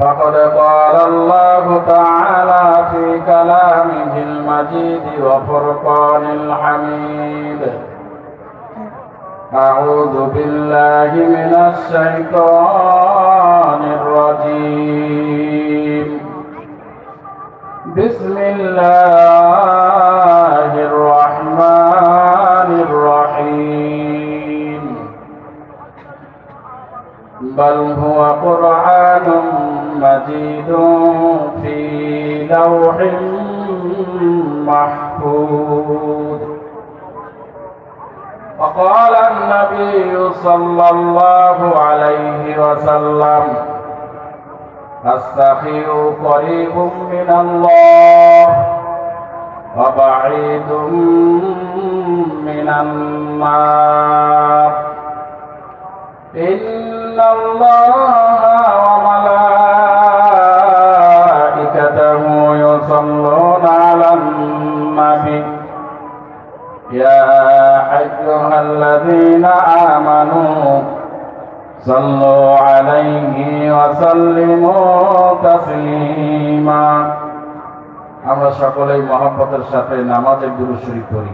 فقد قال الله تعالى في كلامه المجيد وفرقان الحميد. أعوذ بالله من الشيطان الرجيم. بسم الله الرحمن بل هو قرآن مجيد في لوح محفوظ. وقال النبي صلى الله عليه وسلم السخي قريب من الله وبعيد من النار. إن الله وملائكته يصلون على النبي يا أيها الذين آمنوا صلوا عليه وسلموا تسليما আমরা সকলেই মহব্বতের সাথে নামাজের গুরু শরীফ পড়ি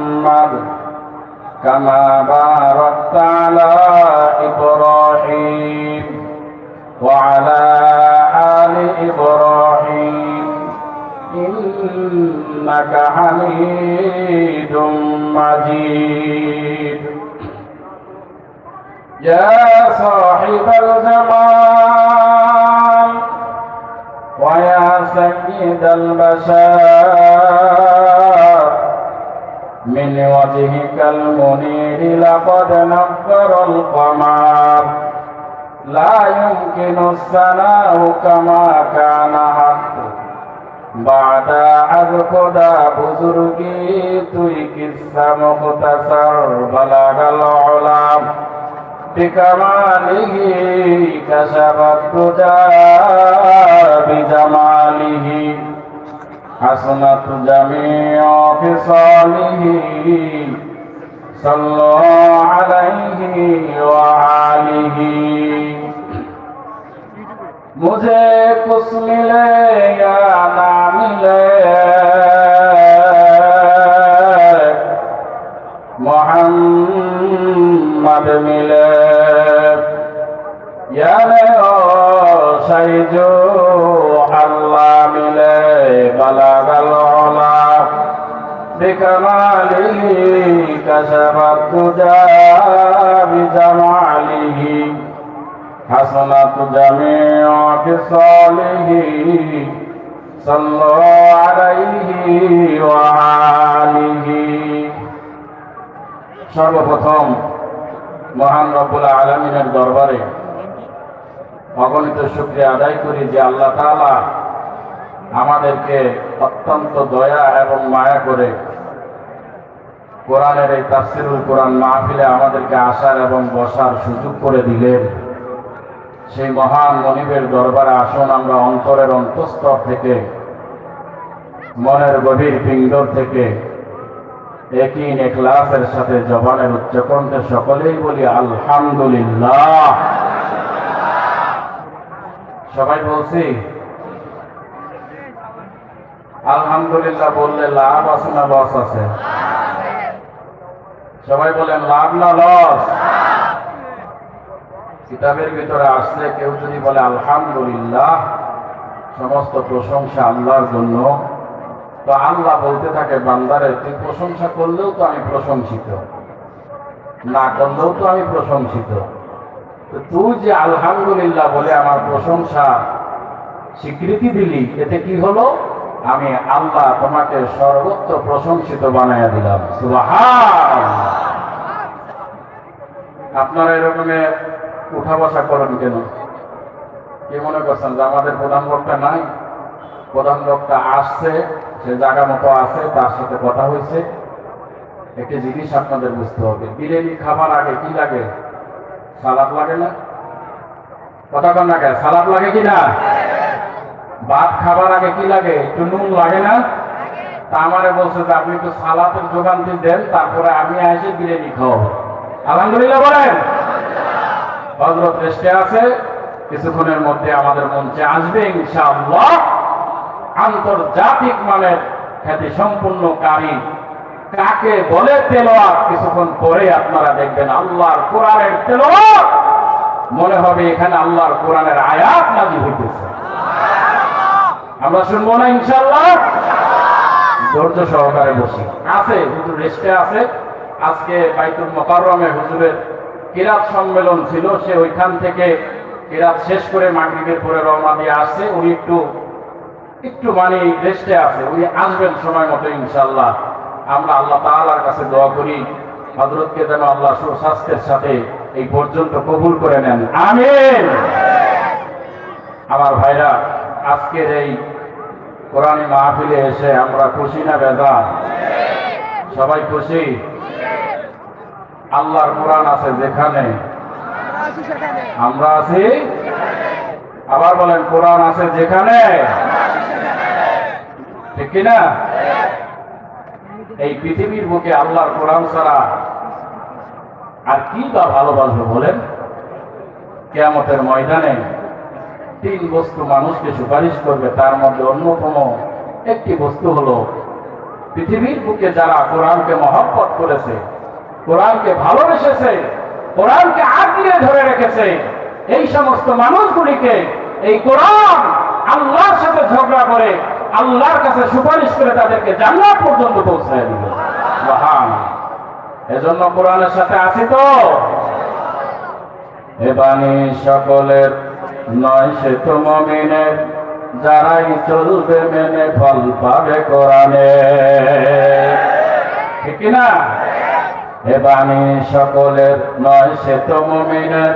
كما باركت على إبراهيم وعلى آل إبراهيم إنك حميد مجيد. يا صاحب الجمال ويا سيد البشر من وجهك المنير لقد نفر القمر لا يمكن الثناء كما كان حق بعد از خدا بزرگی توی قصه مختصر بلغ العلام بكماله كشف الدجى بجماله حسنت جميع خصاله صلى عليه وآله مجھے کچھ ملے یا نہ ملے محمد ملے یا لے او سیدو بكماله كشف الدجى بجماله حسنت جميع خصاله صلوا عليه وآله সর্বপ্রথম মহান রব্বুল আলমিনের দরবারে অগণিত শুক্রিয়া আদায় করি যে আল্লাহ তাআলা আমাদেরকে অত্যন্ত দয়া এবং মায়া করে কোরআনের এই তাফসিরুল কোরআন মাহফিলে আমাদেরকে আসার এবং বসার সুযোগ করে দিলেন। সেই মহান মনিবের দরবারে আসুন, আমরা অন্তরের অন্তঃস্তর থেকে, মনের গভীর পিণ্ডর থেকে, একই নেকলাসের সাথে জবানের উচ্চকণ্ঠে সকলেই বলি, আলহামদুলিল্লাহ। সবাই বলছি? আলহামদুলিল্লাহ বললে লাভ আছে না লস আছে? সবাই বলেন, লাভ না লস কিতাবের ভিতরে আসলে কেউ যদি বলে আলহামদুলিল্লাহ, সমস্ত প্রশংসা আল্লাহর জন্য। তো আল্লাহ বলতে থাকে, বান্দারে, তুই প্রশংসা করলেও তো আমি প্রশংসিত। না করলেও তো আমি প্রশংসিত। তুই যে আলহামদুলিল্লাহ বলে আমার প্রশংসা স্বীকৃতি দিলি, এতে কি হলো? আমি আল্লাহ তোমাকে সর্বত্র প্রশংসিত বানাইয়া দিলাম। আপনারা এরকমের উঠা বসা করেন কেন? কি মনে করছেন যে আমাদের প্রধান বক্তা নাই? প্রধান বক্তা আসছে, সে জায়গা মতো আছে, তার সাথে কথা হয়েছে। একটি জিনিস আপনাদের বুঝতে হবে। বিরিয়ানি খাবার আগে কি লাগে? সালাদ লাগে না? কথা না সালাদ লাগে কি না? ভাত খাবার আগে কি লাগে? একটু নুন লাগে না? তা আমারে বলছে যে আপনি একটু সালাতের যোগান দিয়ে দেন, তারপরে আমি এসে বিরিয়ানি খাওয়াবো। আলহামদুলিল্লাহ বলেন। হজরত রেস্টে আছে, কিছুক্ষণের মধ্যে আমাদের মঞ্চে আসবে ইনশাআল্লাহ। আন্তর্জাতিক মানের খ্যাতি সম্পূর্ণ কারি কাকে বলে তেলোয়াত কিছুক্ষণ পরে আপনারা দেখবেন আল্লাহর কোরআনের তেলোয়াত মনে হবে এখানে আল্লাহর কোরআনের আয়াত নাজি হইতেছে। আমরা শুনব না ইনশাল্লাহ ধৈর্য সহকারে বসি। আছে হুজুর রেস্টে আছে। আজকে বাইতুল মোকাররমে হুজুরের কিরাত সম্মেলন ছিল সে ওইখান থেকে কিরাত শেষ করে মাগরিবের পরে রওনা দিয়ে আসছে। উনি একটু একটু মানে রেস্টে আছে উনি আসবেন সময় মতো ইনশাল্লাহ আমরা আল্লাহ তাআলার কাছে দোয়া করি হজরতকে যেন আল্লাহ সুস্বাস্থ্যের সাথে এই পর্যন্ত কবুল করে নেন। আমিন। আমার ভাইরা, আজকের এই কোরআনী মাহফিলে এসে আমরা খুশি না বেদা সবাই খুশি? আল্লাহর কোরআন আছে যেখানে। আমরা আছি? আবার বলেন, কোরআন আছে যেখানে। ঠিক কিনা? এই পৃথিবীর বুকে আল্লাহর কোরআন ছাড়া আর কি বা ভালোবাসবে বলেন? কেয়ামতের ময়দানে তিন বস্তু মানুষকে সুপারিশ করবে, তার মধ্যে অন্যতম একটি বস্তু হলো পৃথিবীর বুকে যারা কোরআনকে মহব্বত করেছে, কোরআনকে ভালোবেসেছে, কোরআনকে আগলিয়ে ধরে রেখেছে, এই সমস্ত মানুষগুলিকে এই কোরআন আল্লাহর সাথে ঝগড়া করে আল্লাহর কাছে সুপারিশ করে তাদেরকে জান্নাত পর্যন্ত পৌঁছায় মহান এজন্য কোরআনের সাথে আছি তো? এ সকলের নয়, সে তো মমিনের। যারাই চলবে মেনে ফল পাবে কোরআনে। ঠিক না? এ বাণী সকলের নয়, সে তো মমিনের।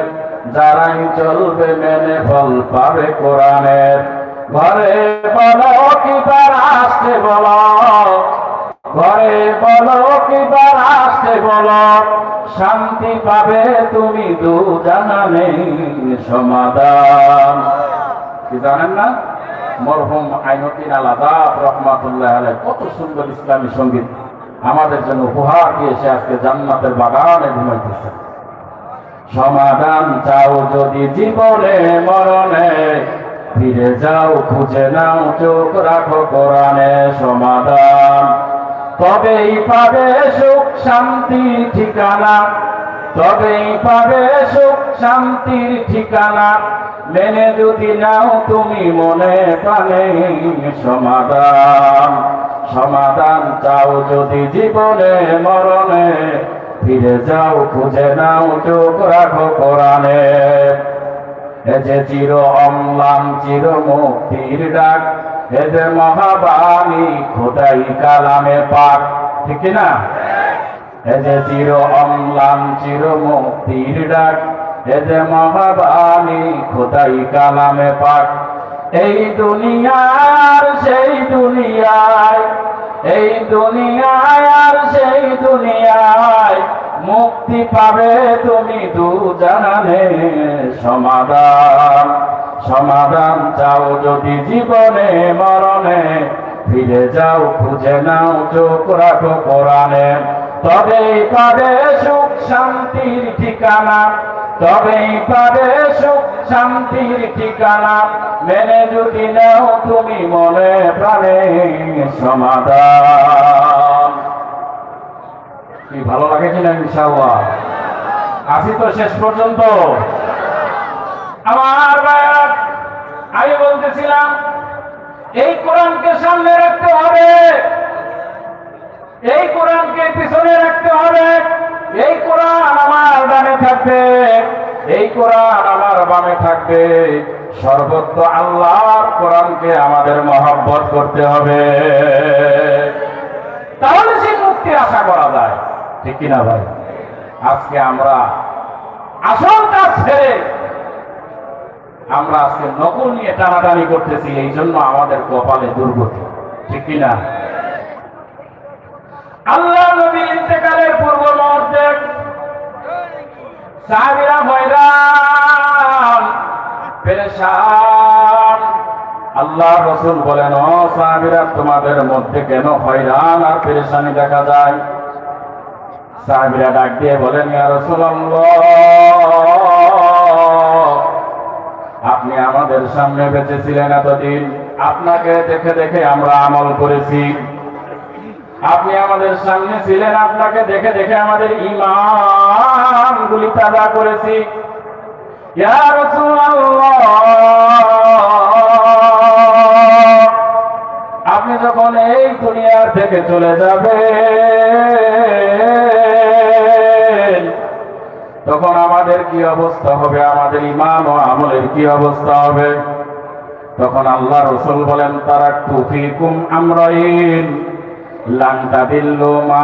যারাই চলবে মেনে ফল পাবে কোরআনের। ঘরে বলো কি তার আসতে বলো। ঘরে বলো কি তার আসতে বলো। শান্তি পাবে তুমি দু জানানে সমাধান কি জানেন না? মরহুম আইনুদ্দিন আলাদা রহমাতুল্লাহ আলাই কত সুন্দর ইসলামী সংগীত। আমাদের জন্য উপহার দিয়েছে আজকে জান্নাতের বাগানে ঘুমাইতেছে। সমাধান চাও যদি জীবনে মরণে ফিরে যাও, খুঁজে নাও, চোখ রাখো কোরআনে সমাধান। তবেই পাবে সুখ, শান্তি, ঠিকানা। তবেই পাবে সুখ শান্তির ঠিকানা। মেনে যদি নাও, তুমি মনে প্রাণে সমাধান। সমাধান চাও যদি জীবনে, মরণে। ফিরে যাও, খুঁজে নাও, চোখ রাখো কোরআনে। এ যে চির অম্লান, চির মুক্তির ডাক এ যে মহাবাণী, খোদাই কালামে পাক। ঠিক না? এ যে চির অম্লান, চির মুক্তির ডাক এ যে মহাবাণী, খোদাই কালামে পাক। এই দুনিয়ার সেই দুনিয়ায়, এই দুনিয়ায় আর সেই দুনিয়ায় মুক্তি পাবে তুমি দু জানানে সমাধান সমাধান চাও যদি জীবনে মরণে। ফিরে যাও, খুঁজে নাও, চোখ রাখো কোরআনে। তবেই পাবে সুখ শান্তির ঠিকানা। তবেই পাবে সুখ শান্তির ঠিকানা। মেনে যদি নাও তুমি মনে প্রাণে সমাধান। কি ভালো লাগে কিনা ইনশাআল্লাহ। আসি তো শেষ পর্যন্ত। আমার ভাইয়ার আমি বলতেছিলাম, এই কোরআনকে সামনে রাখতে হবে। এই কোরআনকে পিছনে রাখতে হবে। এই কোরআন আমার ডানে থাকবে। এই কোরআন আমার বামে থাকবে। সর্বত্র আল্লাহর কোরআনকে আমাদের মহাব্বত করতে হবে। তাহলে সেই মুক্তি আশা করা যায়। ঠিক কিনা ভাই? আজকে আমরা আসল কাজ ছেড়ে আমরা আজকে নকল নিয়ে টানাটানি করতেছি, এই জন্য আমাদের কপালে দুর্গতি। ঠিক কিনা আল্লাহ নবীর ইন্তেকালের পূর্ব মুহূর্তে সাহাবীরা হয়রান, পেরেশান। আল্লাহ রসুল বলেন, ও সাহাবীরা, তোমাদের মধ্যে কেন হয়রান আর পেরেশানি দেখা যায়? সাহাবীরা ডাক দিয়ে বলেন আপনি আমাদের সামনে বেঁচেছিলেন এতদিন। আপনাকে দেখে দেখে আমরা আমল করেছি। আপনি আমাদের সামনে ছিলেন, আপনাকে দেখে দেখে আমাদের ইমান গুলি তাজা করেছি। আপনি যখন এই দুনিয়ার থেকে চলে যাবেন তখন আমাদের কি অবস্থা হবে? আমাদের ইমান ও আমলের কি অবস্থা হবে? তখন আল্লাহ রসুল বলেন, তারা টুফিকুম আমরাইন মা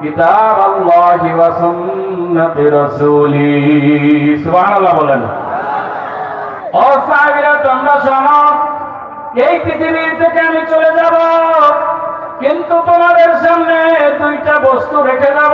কিতাব বলেন। ও তোমরা শোনো, এই পৃথিবীর থেকে আমি চলে যাব, কিন্তু তোমাদের সামনে দুইটা বস্তু রেখে যাব।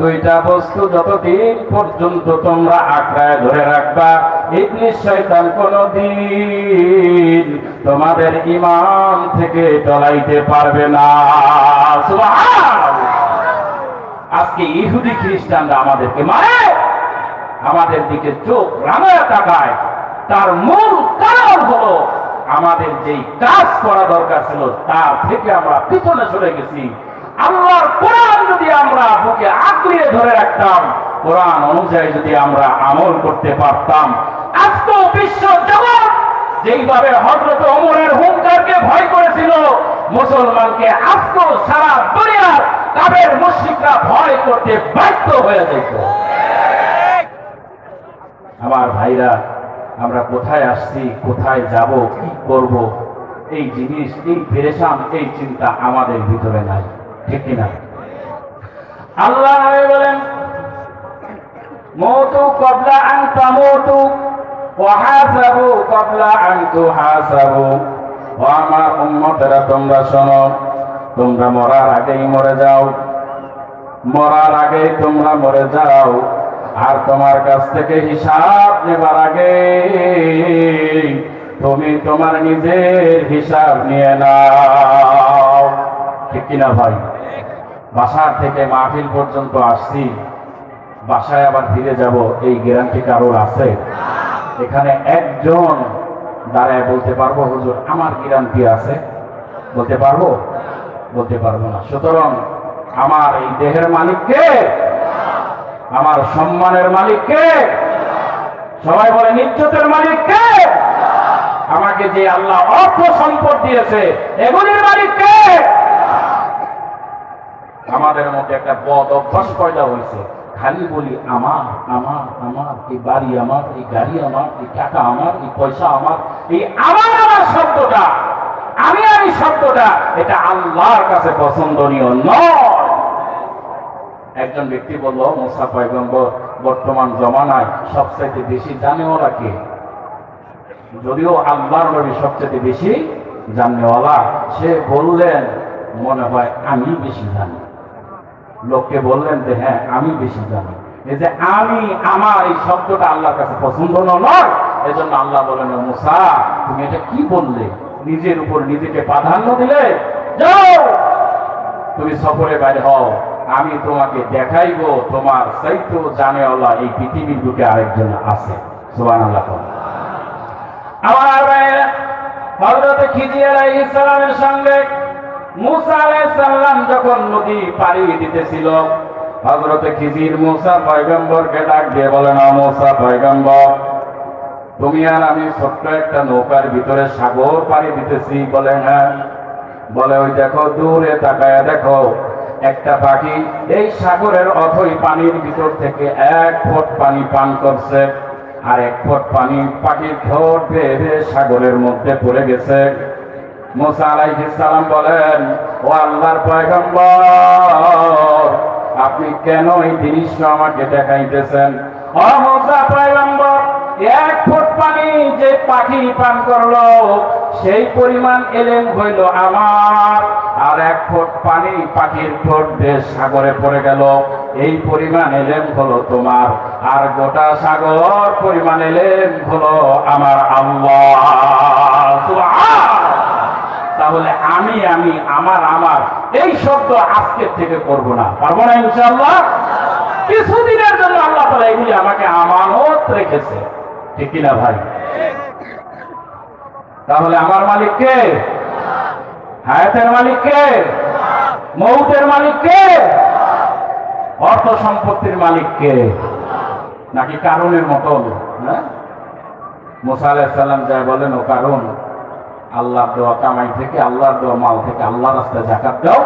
দুইটা বস্তু যতদিন পর্যন্ত তোমরা আঁকড়ায় ধরে রাখবা ইবলিশ শয়তান কোনদিন তোমাদের ইমান থেকে টলাইতে পারবে না। আজকে ইহুদি খ্রিস্টানরা আমাদেরকে মারে, আমাদের দিকে চোখ রাঙায় তাকায়। তার মূল কারণ হলো আমাদের যেই কাজ করা দরকার ছিল, তার থেকে আমরা পিছনে চলে গেছি। আল্লাহর কোরআন যদি আমরা বুকে আঁকড়িয়ে ধরে রাখতাম, কোরআন অনুযায়ী যদি আমরা আমল করতে পারতাম, আজকে বিশ্ব জগৎ যেইভাবে হজরত অমরের হুঙ্কারকে ভয় করেছিল, মুসলমানকে আজকে সারা দুনিয়ার কাবের মুশ্রিকরা ভয় করতে বাধ্য হয়ে যেত আমার ভাইরা, আমরা কোথায় আসছি, কোথায় যাব, কি করব? এই জিনিস, এই পেরেশান, এই চিন্তা আমাদের ভিতরে নাই। ঠিক কিনা আল্লাহ বলেন, মৌতু কবলা আন তামুতু ওয়াহাসাবু কবলা আন তুহাসাবু আমার উম্মতেরা তোমরা শোনো, তোমরা মরার আগেই মরে যাও। মরার আগে তোমরা মরে যাও। আর তোমার কাছ থেকে হিসাব নেবার আগে তুমি তোমার নিজের হিসাব নিয়ে নাও। ঠিক কিনা ভাই? বাসার থেকে মাহফিল পর্যন্ত আসছি। বাসায় আবার ফিরে যাব, এই গ্যারান্টি কারোর আছে? এখানে একজন দাঁড়ায় বলতে পারব, হুজুর, আমার গ্যারান্টি আছে। বলতে পারব? বলতে পারব না। সুতরাং আমার এই দেহের মালিককে, আমার সম্মানের মালিককে, সবাই বলে নিত্যতের মালিককে, আমাকে যে আল্লাহ অর্থ সম্পদ দিয়েছে, এগুলির মালিককে আমাদের মধ্যে একটা বদ অভ্যাস পয়দা হয়েছে। খালি বলি, আমার আমার আমার, এই বাড়ি আমার, এই গাড়ি আমার, এই টাকা আমার, এই পয়সা আমার, এই আমার আমার শব্দটা, আমি আমি শব্দটা, এটা আল্লাহর কাছে পছন্দনীয় নয়। একজন ব্যক্তি বলল, মুসা পয়গম্বর, বর্তমান জমানায় সবচাইতে বেশি জানে ওরা কে? যদিও আল্লাহর নবী সবচেয়ে বেশি জানেওয়ালা সে বললেন, মনে হয় আমি বেশি জানি। লোককে বললেন যে হ্যাঁ আমি বেশি জানি। এই যে আমি, আমার এই শব্দটা আল্লাহর কাছে পছন্দ নয়। এজন্য আল্লাহ বলেন মুসা, তুমি এটা কি বললে? নিজের উপর নিজেকে প্রাধান্য দিলে? যাও, তুমি সফরে বাইরে হও। আমি তোমাকে দেখাইবো, তোমার সাইত্য জানেওয়ালা এই পৃথিবীর বুকে আরেকজন আছে। সুবান আল্লাহ আমার ভাইয়েরা, হযরত খিজির আলাইহিস সঙ্গে মুসা আলাইসাল্লাম যখন নদী পাড়ি দিতেছিল হজরতে খিজির মুসা পয়গম্বরকে ডাক দিয়ে বলেন "ও মুসা পয়গম্বর, তুমি আর আমি ছোট্ট একটা নৌকার ভিতরে সাগর পাড়ি দিতেছি। বলে হ্যাঁ। বলে, ওই দেখো, দূরে তাকায় দেখো, একটা পাখি এই সাগরের অথই পানির ভিতর থেকে এক ফুট পানি পান করছে, আর এক ফুট পানি পাখির ঠোঁট বেয়ে সাগরের মধ্যে পড়ে গেছে। মোসা সালাম বলেন, ও আল্লাহর পয়গম্বর, আপনি কেন এই দৃশ্য আমাকে দেখাইতেছেন? এক ফুট পানি যে পাখি পান করল, সেই পরিমাণ এলেন হইল আমার। আর এক ফুট পানি পাখির ঠোঁট দিয়ে সাগরে পড়ে গেল, এই পরিমাণ এলেন হলো তোমার। আর গোটা সাগর পরিমাণ এলেন হলো আমার আল্লাহ। তাহলে আমি আমি, আমার আমার, এই শব্দ আজকের থেকে করব না। পারব না ইনশাল্লাহ কিছুদিনের জন্য আল্লাহ তালা এগুলি আমাকে আমানত রেখেছে। ঠিক কিনা ভাই? তাহলে আমার মালিক কে? হায়াতের মালিক কে? মৌতের মালিক কে? অর্থ সম্পত্তির মালিক কে? নাকি কারণের মতন? হ্যাঁ? মোসা আলাইসাল্লাম যা বলেন ও কারণ। আল্লাহর দেওয়া কামাই থেকে, আল্লাহর দেওয়া মাল থেকে আল্লাহ রাস্তায় জাকাত দাও।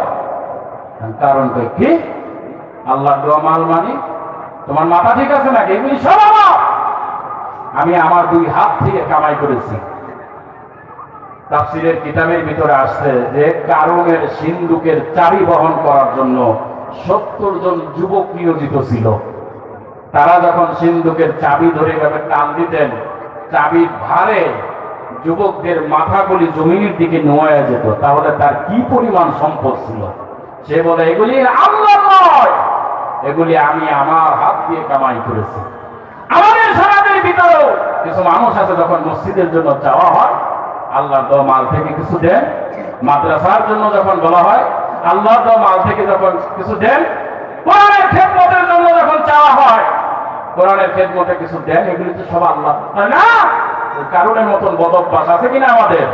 কারণ কি? আল্লাহর দেওয়া মাল মানে তোমার মাথা ঠিক আছে নাকি? এগুলি সব আমি আমার দুই হাত থেকে কামাই করেছি। তাফসিরের কিতাবের ভিতরে আসছে যে, কারণের সিন্ধুকের চাবি বহন করার জন্য সত্তর জন যুবক নিয়োজিত ছিল। তারা যখন সিন্ধুকের চাবি ধরে টান দিতেন চাবি ভারে যুবকদের মাথাগুলি জমিনের দিকে নোয়া যেত, তাহলে তার কি পরিমাণ সম্পদ ছিল? সে বলে, এগুলি আল্লাহ নয়, এগুলি আমি আমার হাত দিয়ে কামাই করেছি। আমাদের সমাজের ভিতরেও কিছু মানুষ আছে, যখন মসজিদের জন্য চাওয়া হয় আল্লাহ তো মাল থেকে কিছু দেন, মাদ্রাসার জন্য যখন বলা হয় আল্লাহ তো মাল থেকে যখন কিছু দেন, কোরআনের খেদমতের জন্য যখন চাওয়া হয়, কোরআনের খেদমতে কিছু দেন, এগুলি তো সব আল্লাহ না কারণের মতন বদভ্যাস আছে কিনা আমাদের?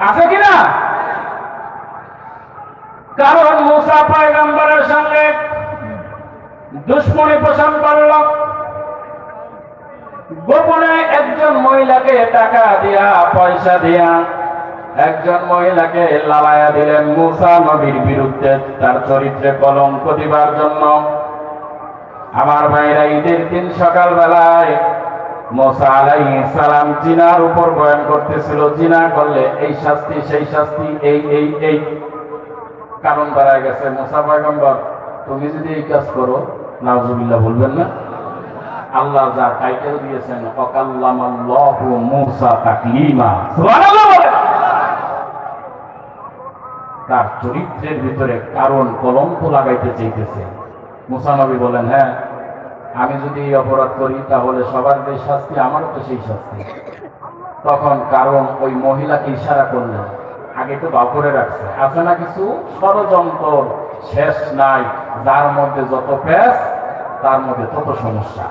আছে কিনা? কারণ মুসা পয়গম্বরের সঙ্গে দুশ্মনী পোষণ করল। গোপনে একজন মহিলাকে টাকা দিয়া, পয়সা দিয়া একজন মহিলাকে লালায়া দিলেন মুসা নবীর বিরুদ্ধে তার চরিত্রে কলঙ্ক দিবার জন্য। আমার ভাইরা ঈদের দিন সকাল বেলায় মোসা আলাই সালাম জিনার উপর বয়ান করতেছিল, জিনা করলে এই শাস্তি, সেই শাস্তি, এই এই এই। কারণ দাঁড়ায় গেছে মোসা পয়গম্বর, তুমি যদি এই কাজ করো বলবেন না? আল্লাহ যা টাইটেল দিয়েছেন, অকাল্লামাল্লাহু মুসা তাকলিমা। তার চরিত্রের ভিতরে কারণ কলঙ্ক লাগাইতে চাইতেছে। মুসা নবী বলেন হ্যাঁ আমি যদি অপরাধ করি, তাহলে সবার যে শাস্তি, আমারও তো সেই শাস্তি। তখন কারণ ওই মহিলাকে ইশারা করলেন, আগে তো বাউ করে রাখছে। আছে না কিছু? ষড়যন্ত্র শেষ নাই। যার মধ্যে যত প্যাস তার মধ্যে তত সমস্যা।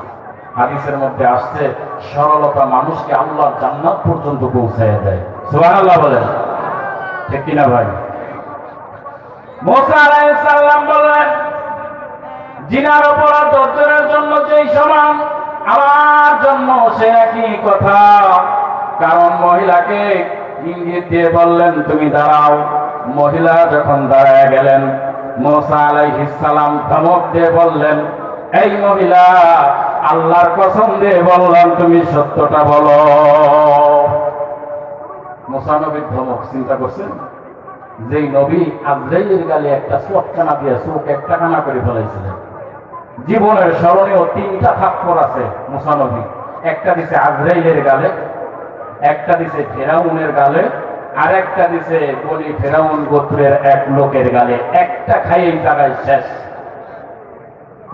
হাদিসের মধ্যে আসছে, সরলতা মানুষকে আল্লাহর জান্নাত পর্যন্ত পৌঁছায় দেয়। সুবহানাল্লাহ বলেন। ঠিক কিনা ভাই? মোসা আলাইহিস সালাম বললেন জিনার অপরাধ অর্জনের জন্য যেই সমান, আমার জন্য সে একই কথা। কারণ মহিলাকে ইঙ্গিত দিয়ে বললেন, তুমি দাঁড়াও। মহিলা যখন দাঁড়ায় গেলেন, মোসা আলাইহিস সালাম ধমক দিয়ে বললেন, এই মহিলা, আল্লাহর কসম দিয়ে বললাম, তুমি সত্যটা বলো। মোসা নবীর ধমক, চিন্তা করছেন? যেই নবী আজরাইলের গালে একটা চোখখানা দিয়ে চোখ একটা কানা করে ফেলাইছিলেন। জীবনের স্মরণীয় তিনটা থাপ্পর আছে মুসানবী। একটা দিছে আজরাইলের গালে, একটা দিছে ফেরাউনের গালে, আর একটা দিছে বলি ফেরাউন গোত্রের এক লোকের গালে। একটা খাইয়েই জায়গায় শেষ।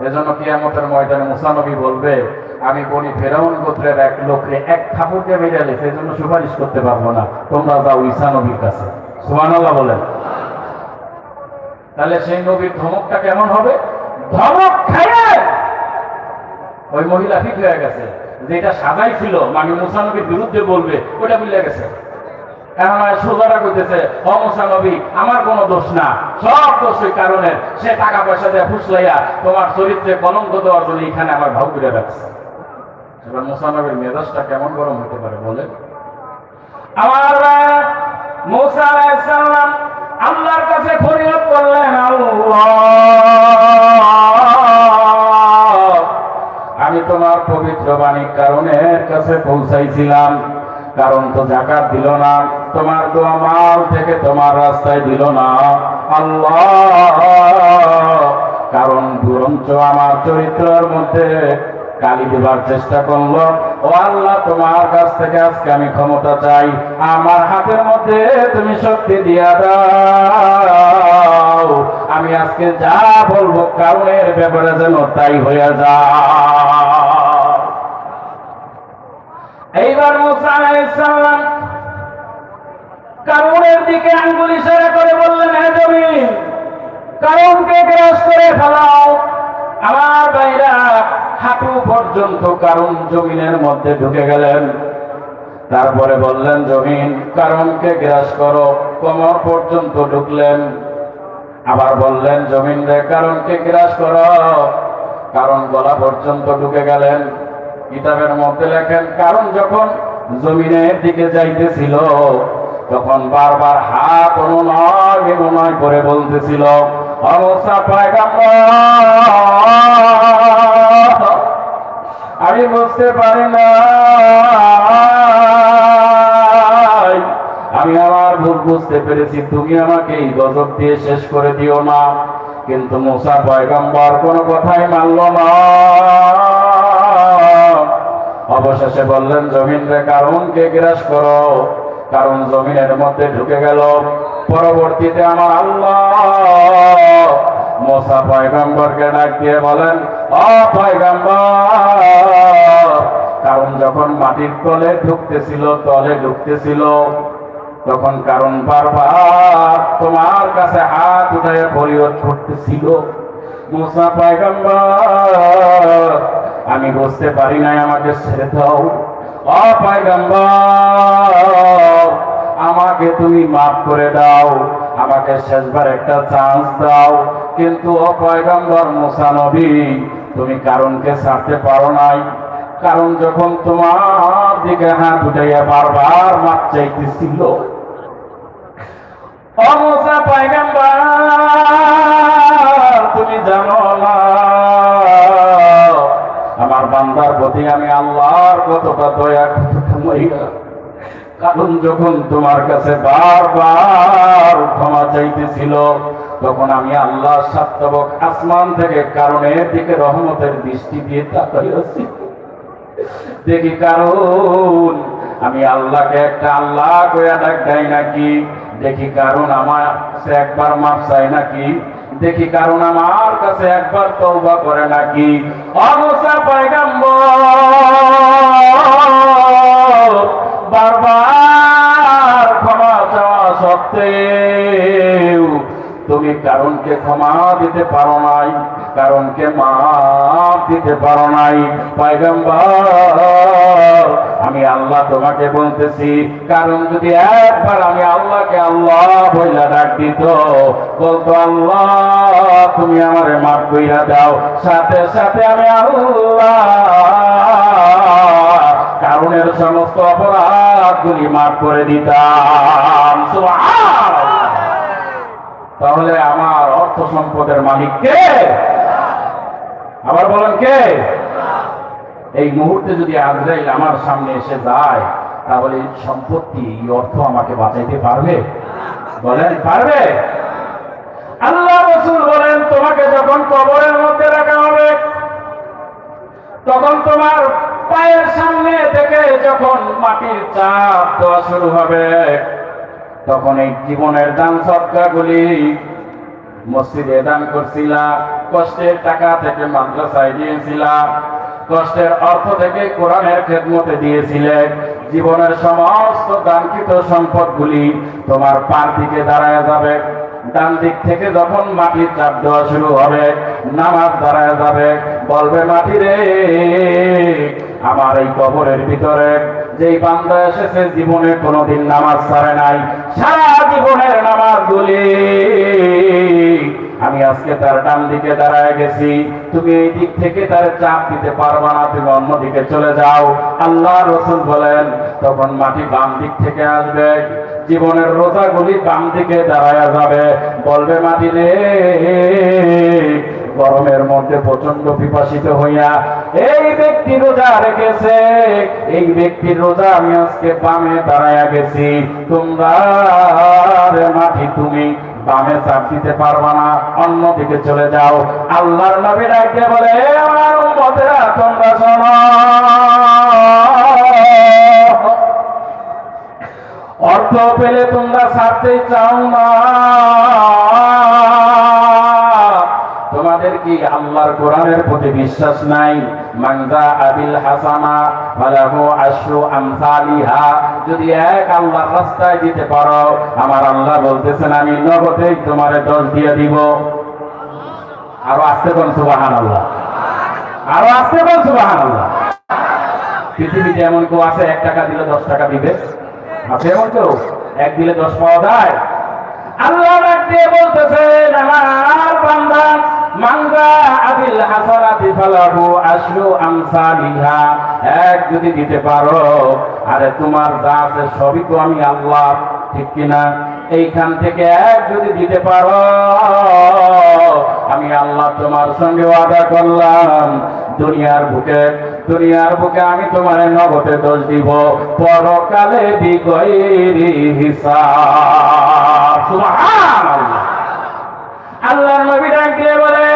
এজন্য কিয়ামতের ময়দানে মুসানবী বলবে, আমি বলি ফেরাউন গোত্রের এক লোককে এক ঠাকুরকে বেরালে সেই জন্য সুপারিশ করতে পারব না। তোমরা যাও ঈসা নবীর কাছে বলেন। তাহলে সেই নবীর ধমকটা কেমন হবে? ধমক খাইয়ে ওই মহিলা ঠিক হয়ে গেছে। যেটা সাদাই ছিল মানে মুসানবীর বিরুদ্ধে বলবে, ওটা মিলে গেছে। আর করতেছে আমার কোনো দোষ না। সব কারণের। সে টাকা পয়সা দিয়ে ফুসলাইয়া তোমার চরিত্রে কলঙ্ক দেওয়ার জন্য এখানে আমার ভাব করে রাখছে। এবার মুসানবের মেজাজটা কেমন গরম হতে পারে বলে আমার মুসা আলাইসাল্লাম আল্লাহর কাছে ফরিয়াদ করলেন, আল্লাহ। তোমার পবিত্র বাণীর কারণের কাছে পৌঁছাইছিলাম। কারণ তো জাকাত দিল না, তোমার দোয়া মাল থেকে তোমার রাস্তায় দিল না। আল্লাহ! কারণ দুরন্ত আমার চরিত্রের মধ্যে গালি দেবার চেষ্টা করল। ও আল্লাহ, তোমার কাছ থেকে আজকে আমি ক্ষমতা চাই। আমার হাতের মধ্যে তুমি শক্তি দিয়া দাও। আমি আজকে যা বলব কারণের ব্যাপারে যেন তাই হয়ে যায়। এইবার মুসা আলাইসাল্লাম কারণের দিকে আঙ্গুল ইশারা করে বললেন হ্যাঁ জমিন কারণকে গ্রাস করে ফেলাও। আমার ভাইরা হাঁটু পর্যন্ত কারণ জমিনের মধ্যে ঢুকে গেলেন। তারপরে বললেন, জমিন কারণকে গ্রাস করো, কোমর পর্যন্ত ঢুকলেন। আবার বললেন, জমিন রে কারণকে গ্রাস করো। কারণ গলা পর্যন্ত ঢুকে গেলেন। কিতাবের মধ্যে লেখেন, কারণ যখন জমিনের দিকে যাইতেছিল, তখন বারবার হাত অনুনয় বিনয় করে বলতেছিল আমি বুঝতে পারি না, আমি আমার ভুল বুঝতে পেরেছি, তুমি আমাকে এই গজব দিয়ে শেষ করে দিও না। কিন্তু মুসা পয়গম্বর কোনো কথাই মানল না। অবশেষে বললেন জমিন রে কারণকে গ্রাস করো। কারণ জমিনের মধ্যে ঢুকে গেল, পরবর্তীতে আমার আল্লাহ মোসা পয়গম্বরকে ডাক দিয়ে বলেন কারণ যখন মাটির তলে ঢুকতেছিল তলে ঢুকতেছিল, তখন কারণ বারবার তোমার কাছে হাত উঠায় পরিয়োগ করতেছিল মুসা পয়গম্বর আমি বুঝতে পারি নাই, আমাকে ছেড়ে দাও। আমাকে তুমি মাফ করে দাও, আমাকে শেষবার একটা চান্স দাও। কিন্তু ও পয়গম্বর, মুসা নবী, তুমি কারণকে ছাড়তে পারো নাই। কারণ যখন তোমার দিকে হাত উঠাইয়া বারবার মাপ চাইতেছিল। তুমি জানো না বান্দার প্রতি আমি আল্লাহর কতটা দয়া মহিলা কারণ যখন তোমার কাছে বারবার ক্ষমা চাইতেছিল, তখন আমি আল্লাহ সাত্তবক আসমান থেকে কারণের দিকে রহমতের দৃষ্টি দিয়ে তাকাইয়াছি দেখি কারণ আমি আল্লাহকে একটা আল্লাহ কইয়া ডাক দেয় নাকি? দেখি কারণ আমার সে একবার মাপ চাই নাকি? দেখি কারণ আমার কাছে একবার তৌবা করে নাকি? অবসা পাইগাম্বর বারবার ক্ষমা চাওয়া সত্ত্বেও তুমি কারণকে ক্ষমা দিতে পারো নাই। কারণকে মাফ দিতে পারো নাই। পাইগাম্বার আমি আল্লাহ তোমাকে বলতেছি, কারণ যদি একবার আমি আল্লাহকে আল্লাহ বইলা ডাক দিত, বলতো, আল্লাহ, তুমি আমারে মাফ কইরা দাও। সাথে সাথে আমি আল্লাহ কারণের সমস্ত অপরাধগুলি মাফ করে দিতাম। তাহলে আমার অর্থ সম্পদের মালিক কে আবার বলেন কে? এই মুহূর্তে যদি আজরাইল আমার সামনে এসে যায় তাহলে সম্পত্তি, এই অর্থ আমাকে বাঁচাইতে পারবে? বলেন, পারবে? আল্লাহ রসুল বলেন, তোমাকে যখন কবরের মধ্যে রাখা হবে, তখন তোমার পায়ের সামনে থেকে যখন মাটির চাপ দেওয়া শুরু হবে, তখন এই জীবনের দান সৎকারগুলি মসজিদে দান করছিলাম। কষ্টের টাকা থেকে মাদ্রাসায় দিয়েছিলাম কষ্টের অর্থ থেকে কোরআনের খেদমতে দিয়েছিলেন। জীবনের সমস্ত দানকৃত সম্পদগুলি তোমার পার দিকে দাঁড়ায় যাবে। ডান দিক থেকে যখন মাটির চাপ দেওয়া শুরু হবে, নামাজ দাঁড়ায় যাবে। বলবে, মাটি রে, আমার এই কবরের ভিতরে যেই বান্দা এসেছে, জীবনে কোনোদিন নামাজ ছাড়ে নাই। সারা জীবনের নামাজ গুলি আমি আজকে তার ডান দিকে দাঁড়ায় গেছি। তুমি এই দিক থেকে তার চাপ দিতে পারবা না, তুমি অন্যদিকে চলে যাও। আল্লাহ রসুল বলেন, তখন মাটি বাম দিক থেকে আসবে। জীবনের রোজাগুলি বাম দিকে দাঁড়ায় যাবে। বলবে, মাটি রে, গরমের মধ্যে প্রচণ্ড পিপাসিত হইয়া এই ব্যক্তি রোজা রেখেছে। এই ব্যক্তির রোজা আমি আজকে বামে দাঁড়ায়া গেছি। তোমরা মাটি তুমি বামে চাপ দিতে পারবা না, অন্যদিকে চলে যাও। আল্লাহর নবী ডাকে বলে আমার উম্মতেরা, তোমরা শোনো। অর্থ পেলে তোমরা ছাড়তে চাও না। তোমাদের কি আল্লাহর কোরআনের প্রতি বিশ্বাস নাই? মানজা আবিল হাসানা ফালাহু আশরু আমসালিহা। যদি এক আল্লাহর রাস্তায় দিতে পারো, আমার আল্লাহ বলতেছেন, আমি নগদেই তোমারে দশ দিয়ে দিব। আরও আসতে কোন সুবহানাল্লাহ। আরও আসতে কোন সুবহানাল্লাহ। পৃথিবীতে এমন কেউ আছে, এক টাকা দিলে দশ টাকা দিবে? আছে এমন কেউ? এক দিলে দশ পাওয়া যায়? আল্লাহ ডাক দিয়ে বলতেছেন আমার বান্দা, মানজা আবিল হাসানাতি ফালাহু আশরু আমসালিহা। এক যদি দিতে পারো, আরে তোমার যা আছে সবই তো আমি আল্লাহ, ঠিক কিনা? এইখান থেকে এক যদি দিতে পারো, আমি আল্লাহ তোমার সঙ্গে ওয়াদা করলাম। দুনিয়ার বুকে দুনিয়ার বুকে আমি তোমার নগদে দোষ দিব, পরকালে বিগৈরি হিসাব। বলে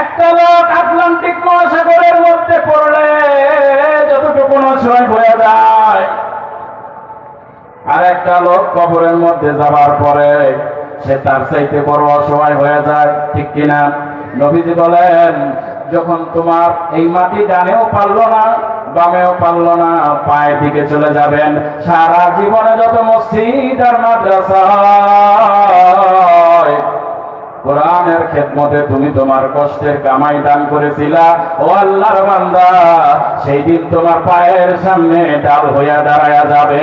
একটা লোক আটলান্টিক মহাসাগরের মধ্যে পড়লে যতটুকু নয় হয়ে যায়, আর একটা লোক কবরের মধ্যে যাবার পরে সে তার চাইতে বড় অসহায় হয়ে যায়, ঠিক কিনা? নবীজি বলেন, যখন তোমার এই মাটি ডানেও পারল না বামেও পারল না পায়ে দিকে চলে যাবেন। সারা জীবনে যত মসজিদ আর মাদ্রাসা কোরআনের খেদমতে তুমি তোমার কষ্টের কামাই দান করেছিলা। ও আল্লাহর বান্দা, সেই দিন তোমার পায়ের সামনে ডাল হইয়া দাঁড়ায়া যাবে।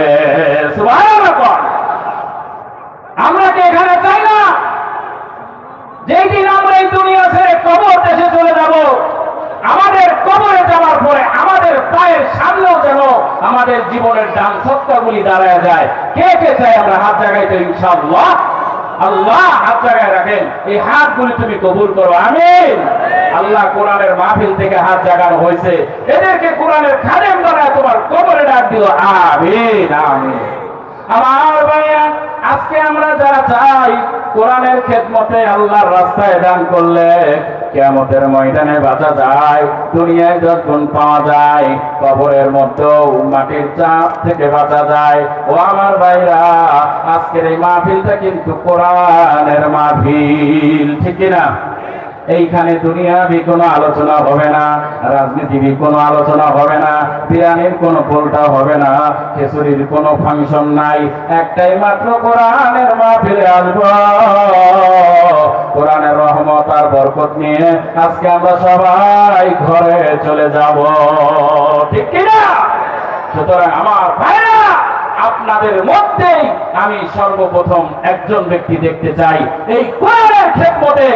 আমরা কি এখানে চাই না? যেই দিন আমরা এই দুনিয়া ছেড়ে কবর দেশে চলে যাব আমাদের কবরে যাওয়ার পরে আমাদের পায়ের সামনেও যেন আমাদের জীবনের ডান সত্তাগুলি দাঁড়ায় যায়। কে কে চাই আমরা হাত জাগাইতে ইনশাআল্লাহ? আল্লাহ হাত জায়গায় রাখেন। এই হাতগুলি তুমি কবুল করো। আমিন। আল্লাহ কোরআনের মাহফিল থেকে হাত জাগানো হয়েছে। এদেরকে কোরআনের খাদেম বানায় তোমার কবরে ডাক দিও। আমিন আমিন। আমার ভাইয়া, আজকে আমরা যারা চাই, কোরআনের খেদমতে আল্লাহর রাস্তায় দান করলে কেমতের ময়দানে বাঁচা যায়, দুনিয়ায় যখন পাওয়া যায়, কবরের মধ্যেও মাটির চাপ থেকে বাঁচা যায়। ও আমার ভাইরা, আজকের এই মাহফিলটা কিন্তু কোরআনের মাহফিল, ঠিক কিনা? এইখানে দুনিয়াবি কোনো আলোচনা হবে না, রাজনীতিবি কোনো আলোচনা হবে না বিরিয়ানির কোনো পোলটা হবে না, খেসুরির কোনো ফাংশন নাই। একটাই মাত্র কোরআনের মাহফিলে আসব। কোরআনের রহমত আর বরকত নিয়ে আজকে আমরা সবাই ঘরে চলে যাব। ঠিক কিনা? সুতরাং আমার ভাইরা, আপনাদের মধ্যেই আমি সর্বপ্রথম একজন ব্যক্তি দেখতে চাই। এই কোরআনের খেদমতে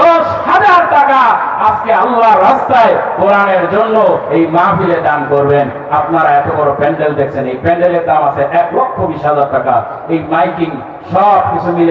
দশ হাজার টাকা আজকে আল্লাহ রাস্তায় কোরআনের জন্য এই মাহফিলে দান করবেন। আপনারা এত বড় প্যান্ডেল দেখছেন, এই প্যান্ডেলের দাম আছে এক লক্ষ বিশ হাজার টাকা। এই মাইকিং সব কিছু মিলে